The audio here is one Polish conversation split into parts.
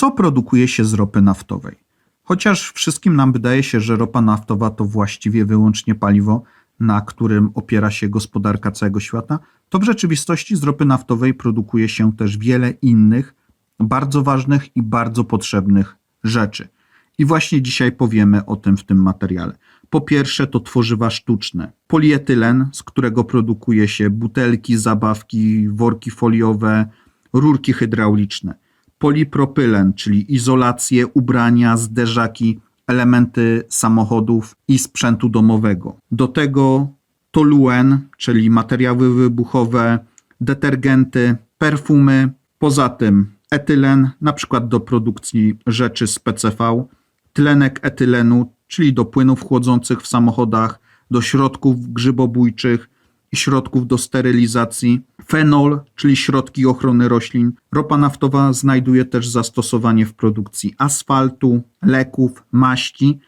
Co produkuje się z ropy naftowej? Chociaż wszystkim nam wydaje się, że ropa naftowa to właściwie wyłącznie paliwo, na którym opiera się gospodarka całego świata, to w rzeczywistości z ropy naftowej produkuje się też wiele innych, bardzo ważnych i bardzo potrzebnych rzeczy. I właśnie dzisiaj powiemy o tym w tym materiale. Po pierwsze, to tworzywa sztuczne. Polietylen, z którego produkuje się butelki, zabawki, worki foliowe, rurki hydrauliczne. Polipropylen, czyli izolacje, ubrania, zderzaki, elementy samochodów i sprzętu domowego. Do tego toluen, czyli materiały wybuchowe, detergenty, perfumy. Poza tym etylen, na przykład do produkcji rzeczy z PCV, tlenek etylenu, czyli do płynów chłodzących w samochodach, do środków grzybobójczych środków do sterylizacji, fenol, czyli środki ochrony roślin. Ropa naftowa znajduje też zastosowanie w produkcji asfaltu, leków, maści.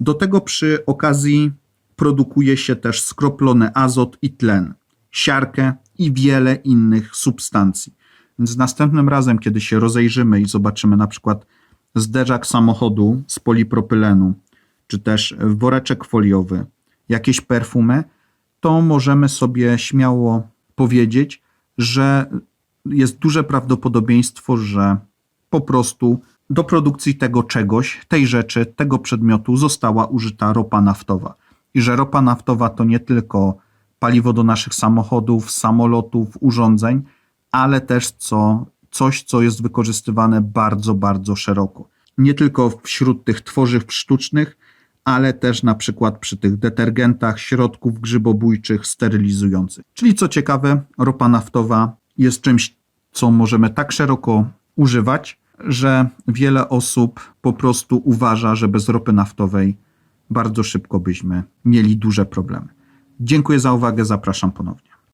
Do tego przy okazji produkuje się też skroplony azot i tlen, siarkę i wiele innych substancji. Więc następnym razem, kiedy się rozejrzymy i zobaczymy na przykład zderzak samochodu z polipropylenu, czy też woreczek foliowy, jakieś perfumy, to możemy sobie śmiało powiedzieć, że jest duże prawdopodobieństwo, że po prostu do produkcji tego czegoś, tej rzeczy, tego przedmiotu została użyta ropa naftowa. I że ropa naftowa to nie tylko paliwo do naszych samochodów, samolotów, urządzeń, ale też co, coś, co jest wykorzystywane bardzo, bardzo szeroko. Nie tylko wśród tych tworzyw sztucznych, ale też na przykład przy tych detergentach, środków grzybobójczych, sterylizujących. Czyli co ciekawe, ropa naftowa jest czymś, co możemy tak szeroko używać, że wiele osób po prostu uważa, że bez ropy naftowej bardzo szybko byśmy mieli duże problemy. Dziękuję za uwagę, zapraszam ponownie.